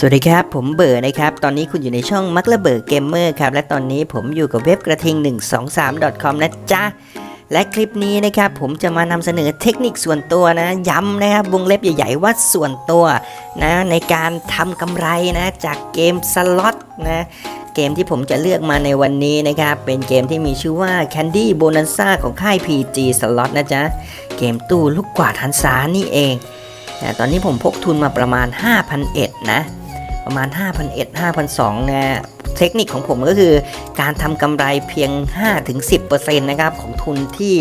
สวัสดีครับ ผมเบอร์นะครับ ตอนนี้คุณอยู่ในช่องมักละเบอร์เกมเมอร์ครับ และตอนนี้ผมอยู่กับเว็บกระทิง 123 com นะจ๊ะ และคลิปนี้นะครับผมจะมานำเสนอเทคนิคส่วนตัวนะ ย้ำนะครับวงเล็บใหญ่ๆว่าส่วนตัวนะในการทำกำไรนะจากเกมสล็อตนะเกมที่ผมจะเลือกมาในวันนี้นะครับ เป็นเกมที่มีชื่อว่า Candy Bonanza ของค่าย PG Slot นะจ๊ะ เกมตู้ลูกกวาดหันษานี่เองนะตอนนี้ผมพกทุนมาประมาณ5,001นะ ประมาณ 5,001 5,002นะเทคนิคของผมก็คือการทำกำไรเพียง 5-10%นะครับของทุนที่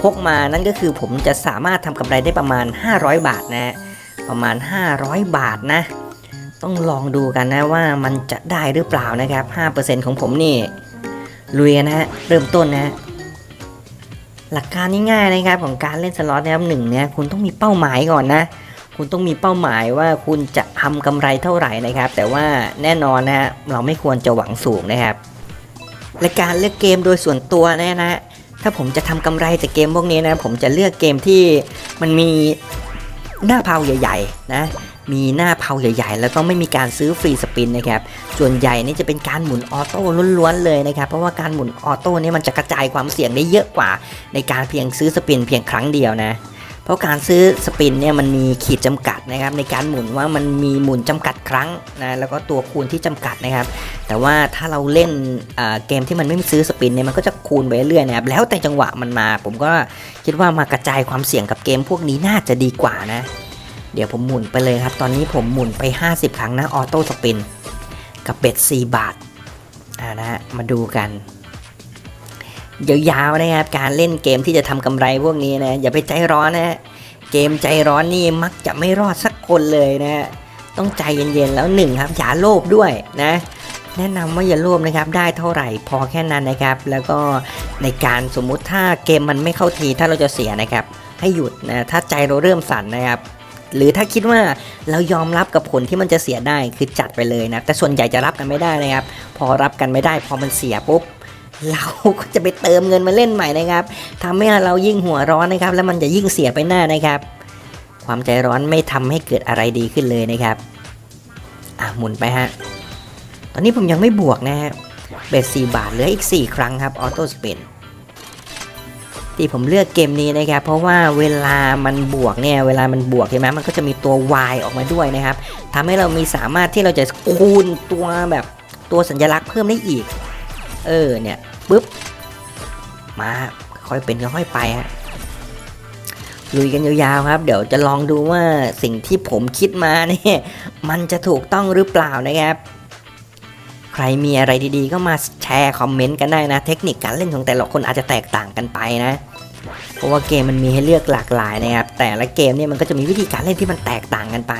พกมานั่นก็คือผมจะสามารถทำกำไรได้ประมาณ 500 บาทนะประมาณ 500 บาทนะ ต้องลองดูกันนะว่ามันจะได้หรือเปล่านะครับ 5%ของผมนี่ลุยนะฮะเริ่มต้นนะฮะหลักการง่ายๆนะครับของการเล่นสล็อตนะครับหนึ่งเนี่ยคุณต้องมีเป้าหมายก่อนนะ คุณต้องมีเป้าหมายว่าคุณจะทำกำไรเท่าไหร่นะครับ แต่ว่าแน่นอนนะฮะเราไม่ควรจะหวังสูงนะครับและการเลือกเกมโดยส่วนตัวนี่ยนะถ้าผมจะทำกำไรจากเกมพวกนี้นะ ผมจะเลือกเกมที่มันมีหน้าเพาใหญ่ๆนะมีหน้าเพาใหญ่ๆ แล้วก็ไม่มีการซื้อฟรีสปินนะครับ ส่วนใหญ่นี่จะเป็นการหมุนออโต้ล้วนๆเลยนะครับ เพราะว่าการหมุนออโต้นี่มันจะกระจายความเสี่ยงได้เยอะกว่า ในการเพียงซื้อสปินเพียงครั้งเดียวนะ เพราะการซื้อสปินเนี่ยมันมีขีดจำกัดนะครับในการหมุนว่ามันมีหมุนจำกัดครั้งนะแล้วก็ตัวคูณที่จำกัดนะครับ แต่ว่าถ้าเราเล่นเอ่อเกมที่มันไม่มีซื้อสปินเนี่ยมันก็จะคูณไปเรื่อยๆนะครับแล้วแต่จังหวะมันมา ผมก็คิดว่ามากระจายความเสี่ยงกับเกมพวกนี้น่าจะดีกว่านะ เดี๋ยวผมหมุนไปเลยครับ ตอนนี้ผมหมุนไป 50 ครั้งนะออโต้สปินกับเบ็ด4บาทอ่านะฮะมาดูกัน ยาวๆนะครับการเล่นเกมที่จะทำกำไรพวกนี้นะอย่าไปใจร้อนนะเกมใจร้อนนี่มักจะไม่รอดสักคนเลยนะ ต้องใจเย็นๆแล้วหนึ่งครับอย่าโลภด้วยนะแนะนำว่าอย่าโลภนะครับได้เท่าไหร่พอแค่นั้นนะครับ แล้วก็ในการสมมุติถ้าเกมมันไม่เข้าทีถ้าเราจะเสียนะครับ ให้หยุดนะถ้าใจเราเริ่มสั่นนะครับ หรือถ้าคิดว่าเรายอมรับกับผลที่มันจะเสียได้คือจัดไปเลยนะแต่ส่วนใหญ่จะรับกันไม่ได้นะครับ พอรับกันไม่ได้ พอมันเสียปุ๊บ เราก็จะไปเติมเงินมาเล่นใหม่นะครับทำให้เรายิ่งหัวร้อนนะครับ แล้วมันจะยิ่งเสียไปหน้านะครับ ความใจร้อนไม่ทำให้เกิดอะไรดีขึ้นเลยนะครับอะหมุนไปฮะตอนนี้ผมยังไม่บวกนะฮะเบ็ดสี่บาทเหลืออีก 4 ครั้งครับออโต้สปินที่ผมเลือกเกมนี้นะครับ เพราะว่าเวลามันบวกเนี่ยเวลามันบวกใช่ไหมมันก็จะมีตัว Y ออกมาด้วยนะครับทำให้เรามีสามารถที่เราจะคูณตัวแบบตัวสัญลักษณ์เพิ่มได้อีก เออเนี่ยปุ๊บมาค่อยเป็นค่อยไปฮะลุยกันยาวๆครับ เดี๋ยวจะลองดูว่าสิ่งที่ผมคิดมาเนี่ยมันจะถูกต้องหรือเปล่านะครับ ใครมีอะไรดีๆ ก็มาแชร์คอมเมนต์กันได้นะ เทคนิคการเล่นของแต่ละคนอาจจะแตกต่างกันไปนะ เพราะว่าเกมมันมีให้เลือกหลากหลายนะครับ แต่ละเกมเนี่ยมันก็จะมีวิธีการเล่นที่มันแตกต่างกันไป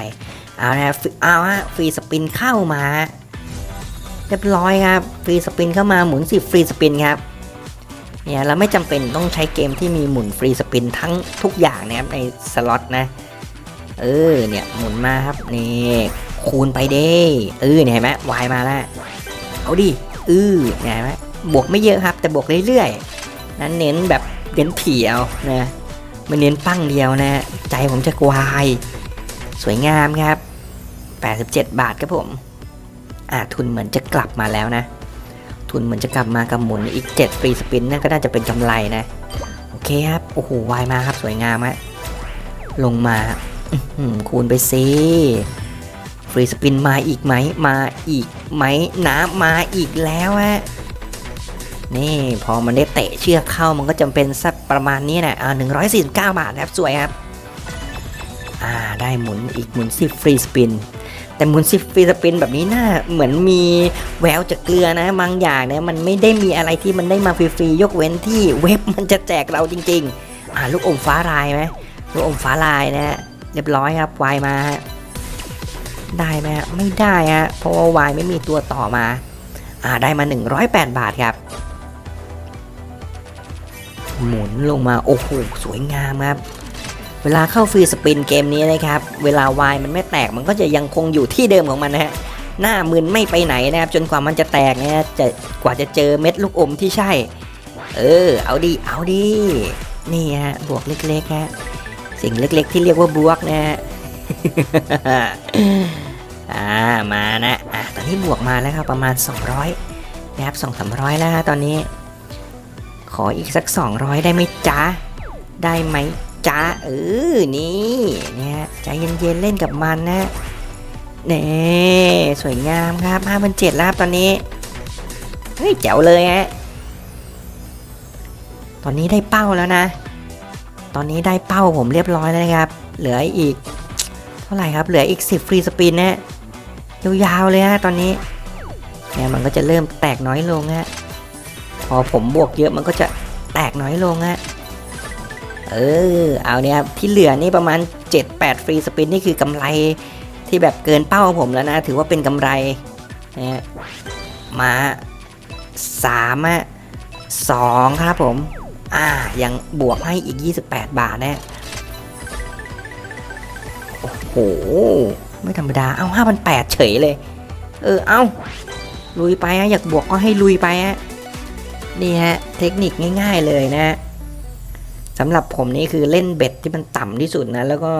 เอานะเอาฮะฟรีสปินเข้ามา เรียบร้อยครับ ฟรีสปินเข้ามาหมุนสิฟรีสปินครับเนี่ยเราไม่จำเป็นต้องใช้เกมที่มีหมุนฟรีสปินทั้งทุกอย่างนะครับในสล็อตนะ เออเนี่ยหมุนมาครับนี่คูณไปเด้เออเนี่ยเห็นไหมวายมาแล้วเอาดิเออเนี่ยเห็นไหมบวกไม่เยอะครับ แต่บวกเรื่อยๆนั้นเน้นแบบเน้นผีเอานะไม่เน้นปั้งเดียวนะ ใจผมจะวาย สวยงามครับ 87 บาทครับผม อ่าทุนเหมือนจะกลับมาแล้วนะ ทุนเหมือนจะกลับมากับหมุนอีก7ฟรีสปินนั่นก็น่าจะเป็นกำไรนะ โอเคครับ โอ้โหวายมาครับสวยงามฮะลงมาคูณไปสิฟรีสปินมาอีกไหมมาอีกไหมน้ำมาอีกแล้วฮะนี่พอมันได้เตะเชือกเข้ามันก็จำเป็นสักประมาณนี้นะอ่า149บาทนะครับ สวยครับ อ่า ได้หมุนอีกหมุนสิฟรีสปิน แต่หมุนซิฟรีสปินแบบนี้น่าเหมือนมีแววจากเกลือนะบางอย่างเนี่ยมันไม่ได้มีอะไรที่มันได้มาฟรีๆยกเว้นที่เว็บมันจะแจกเราจริงๆอ่าลูกอมฟ้าลายไหมลูกอมฟ้าลายนะฮะเรียบร้อยครับวายมาได้ไหมฮะไม่ได้ฮะเพราะว่าวายไม่มีตัวต่อมาอ่าได้มา 108 บาทครับ หมุนลงมาโอ้โหสวยงามครับ เวลาเข้าฟรีสปินเกมนี้นะครับ เวลาวายมันไม่แตกมันก็จะยังคงอยู่ที่เดิมของมันนะฮะ หน้ามึนไม่ไปไหนนะครับ จนกว่ามันจะแตกนะฮะจะกว่าจะเจอเม็ดลูกอมที่ใช่ เออ เอาดี เอาดี นี่ฮะ บวกเล็กๆฮะ สิ่งเล็กๆ ที่เรียกว่าบวกนะฮะ อ่า มานะ อะ ตอนนี้บวกมาแล้วครับประมาณ 200นะครับสองสามร้อยแล้วฮะตอนนี้ ขออีกสัก 200 ได้ไหมจ๊ะ ได้ไหม จ๊ะเออนี่เนี่ยใจเย็นๆเล่นกับมันนะนี่สวยงามครับ5,700แล้วครับตอนนี้ เฮ้ย แจ๋วเลยฮะ ตอนนี้ได้เป้าแล้วนะ ตอนนี้ได้เป้าผมเรียบร้อยแล้วนะครับ เหลืออีก เท่าไหร่ครับ เหลืออีก 10 ฟรีสปินนะ ยาวๆเลยฮะตอนนี้เนี่ยมันก็จะเริ่มแตกน้อยลงฮะ พอผมบวกเยอะมันก็จะแตกน้อยลงฮะ เออ เอาเนี่ยครับที่เหลือนี่ประมาณ 7-8 ฟรีสปินนี่คือกำไรที่แบบเกินเป้าผมแล้วนะ ถือว่าเป็นกำไรนะมาสามอะสองครับผม อ่า ยังบวกให้อีก 28 บาทนะโอ้โห ไม่ธรรมดา เอา5,800เฉยเลย เออ เอาลุยไปฮะอยากบวกก็ให้ลุยไปฮะนี่ฮะ เทคนิคง่าย ๆเลยนะฮะ สำหรับผมนี่คือเล่นเบ็ดที่มันต่ำที่สุดนะ แล้วก็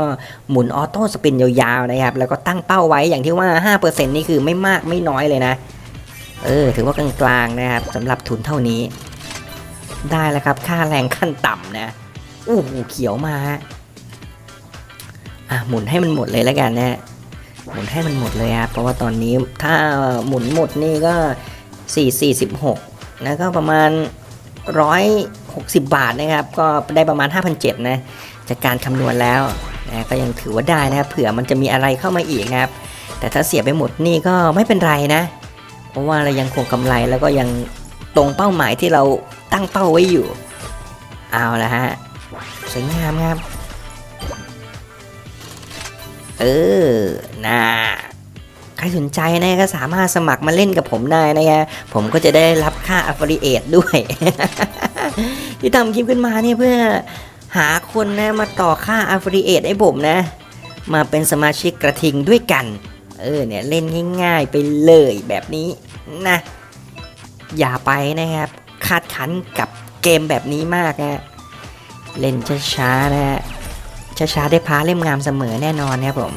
หมุนออโต้สปินยาวๆนะครับ แล้วก็ตั้งเป้าไว้อย่างที่ว่า 5%นี่คือไม่มากไม่น้อยเลยนะ เออ ถือว่ากลางๆนะครับสำหรับทุนเท่านี้ ได้แล้วครับ ค่าแรงขั้นต่ำนะอู้หูเขียวมาฮะอะหมุนให้มันหมดเลยแล้วกันนะหมุนให้มันหมดเลยครับเพราะว่าตอนนี้ถ้าหมุนหมดนี่ก็ 4 4 16นะก็ประมาณ 60 บาทนะครับ ก็ได้ประมาณ 5,700นะจากการคำนวณแล้วนะก็ยังถือว่าได้นะครับเผื่อมันจะมีอะไรเข้ามาอีกนะครับ แต่ถ้าเสียไปหมดนี่ก็ไม่เป็นไรนะ เพราะว่าเรายังคงกำไรแล้วก็ยังตรงเป้าหมายที่เราตั้งเป้าไว้อยู่ เอาละฮะสวยงามครับเออน่าใครสนใจนะก็สามารถสมัครมาเล่นกับผมได้นะฮะผมก็จะได้รับค่า affiliate ด้วย ที่ทำคลิปขึ้นมาเนี่ยเพื่อหาคนนะมาต่อค่า affiliate ให้ผมนะ มาเป็นสมาชิกกระทิงด้วยกัน เออเนี่ยเล่นง่ายๆไปเลยแบบนี้นะ อย่าไปนะครับคาดขันกับเกมแบบนี้มากนะเล่นช้าๆนะฮะช้าๆได้พาเล่มงามเสมอแน่นอนนะครับผม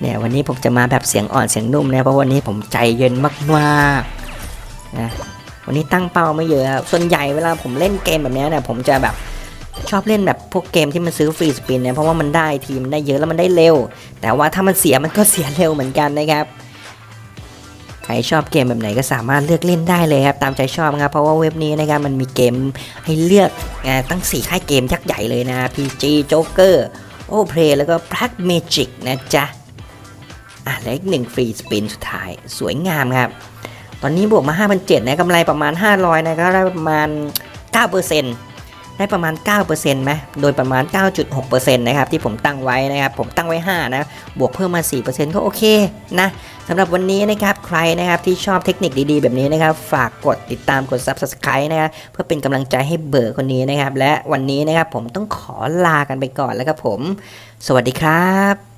เนี่ยวันนี้ผมจะมาแบบเสียงอ่อนเสียงนุ่มนะเพราะวันนี้ผมใจเย็นมากๆนะ วันนี้ตั้งเป้าไม่เยอะครับส่วนใหญ่เวลาผมเล่นเกมแบบนี้เนี่ยผมจะแบบชอบเล่นแบบพวกเกมที่มันซื้อฟรีสปินเนี่ยเพราะว่ามันได้ทีมได้เยอะแล้วมันได้เร็ว แต่ว่าถ้ามันเสียมันก็เสียเร็วเหมือนกันนะครับใครชอบเกมแบบไหนก็สามารถเลือกเล่นได้เลยครับตามใจชอบครับเพราะว่าเว็บนี้นะครับมันมีเกมให้เลือกนะตั้ง4ค่ายเกมยักษ์ใหญ่เลยนะ PG Joker o p l a y แล้วก็ Black Magic นะจ๊ะอะแล้วอีกหนึ่งฟรีสปินสุดท้ายสวยงามครับ ตอนนี้บวกมา5,700นะกำไรประมาณ 500นะก็ได้ประมาณ 9%ได้ประมาณ 9%ไหมโดยประมาณ 9.6%นะครับที่ผมตั้งไว้นะครับผมตั้งไว้ 5 นะ บวกเพิ่มมา 4%ก็โอเคนะสำหรับวันนี้นะครับใครนะครับที่ชอบเทคนิคดีๆ แบบนี้นะครับ ฝากกดติดตามกด Subscribe นะครับเพื่อเป็นกำลังใจให้เบอร์คนนี้นะครับ และวันนี้นะครับผมต้องขอลากันไปก่อนแล้วครับผม สวัสดีครับ